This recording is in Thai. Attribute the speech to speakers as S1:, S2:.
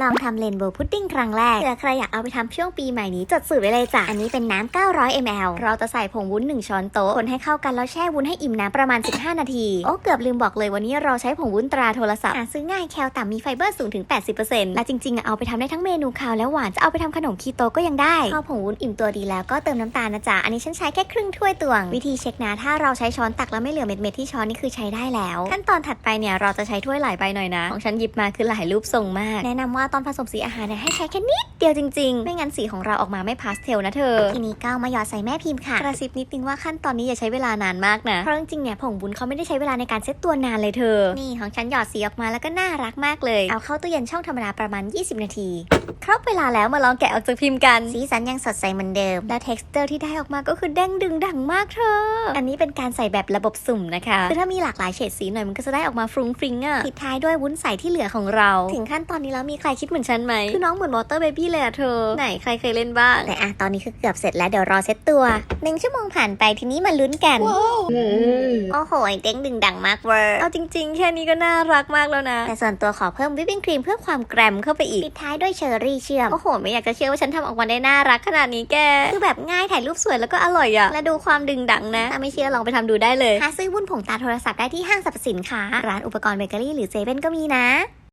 S1: ลองทำเลนโบว์พุดดิ้งครั้งแรกเผื่อใครอยากเอาไปทำช่วงปีใหม่นี้จดสูตรไว้เลยจ้ะ อันนี้เป็นน้ำ 900 ml เราจะใส่ผงวุ้น 1 ช้อนโต๊ะ คนให้เข้ากันแล้วแช่วุ้นให้อิ่มน้ำประมาณ 15 นาที โอ้เกือบลืมบอกเลยวันนี้เราใช้ผงวุ้นตราโทรศัพท์ หาซื้อง่ายแคลต่ำมีไฟเบอร์สูงถึง 80%และจริงๆ เอาไปทำได้ทั้งเมนูคาวและหวาน จะเอาไปทำขนมคีโตก็ยังได้ พอผงวุ้นอิ่มตัวดีแล้วก็เติมน้ำตาลนะจ๊ะ อันนี้ฉันใช้แค่ครึ่งถ้วยตวง วิธีเช็คนะถ้าเราใช้ช้อนตักแล้วไม่เหลือเม็ดๆที่ช้อนนี่คือใช้ได้แล้ว ขั้นตอนถัดไปเนี่ยเราจะใช้ถ้วยหลายใบหน่อยนะของฉันหยิบมาคือหลายรูปทรงมากแนะนำว่าตอนผสมสีอาหารเนี่ยให้ใช้แค่นิดเดียวจริงๆ ไม่งั้นสีของเราออกมาไม่พาสเทลนะเธอ ทีนี้ก็เอามาหยอดใส่แม่พิมพ์ค่ะ กระซิบนิดนึงว่าขั้นตอนนี้อย่าใช้เวลานานมากนะ เพราะจริงๆเนี่ยผงบุญเขาไม่ได้ใช้เวลาในการเซตตัวนานเลยเธอ นี่ของฉันหยอดสีออกมาแล้วก็น่ารักมากเลย เอาเข้าตู้เย็นช่องธรรมดาประมาณ 20 นาที ครบเวลาแล้วมาลองแกะออกจากพิมพ์กัน สีสันยังสดใสเหมือนเดิม และ texture ที่ได้ออกมาก็คือเด้งดึงดังมากเธอ อันนี้เป็นการใส่แบบระบบสุ่มนะคะคือถ้ามีหลากหลายเฉดสีหน่อยมันก็จะได้ออกมาฟรุ้งฟริ้งอะปิดท้ายด้วยวุ้นใสที่เหลือของเรา ถึงขั้นตอนนี้แล้วมีใครคิดเหมือนฉันไหมคือน้องเหมือนวอเตอร์เบบี้เลยอะเธอ ไหนใครเคยเล่นบ้างแต่อะตอนนี้คือเกือบเสร็จแล้วเดี๋ยวรอเซตตัวหนึ่งชั่วโมงผ่านไปทีนี้มาลุ้นกันโอ้โหเด้งดึงดังมากเวอร์เอาจริง ๆ แค่นี้ก็น่ารักมากแล้วนะ แต่ส่วนตัวขอเพิ่มวิปปิ้งครีมเพื่อความแกรมเข้าไปอีกปิดท้ายด้วยเชอร์รี่เชื่อมโอ้โหไม่อยากจะเชื่อว่าฉันทำออกมาได้น่ารักขนาดนี้แกคือแบบง่ายถ่ายรูปสวยแล้วก็อร่อยอะและดูความดึงดังนะถ้าไม่เชื่อลองไปทำดูได้เลยหาซื้อวุ้นผงตาโทรศัพท์ได้ที่ห้างสรรพสินค้าร้านอุปกรณ์เบเกอรี่หรือเซเว่นก็มีนะ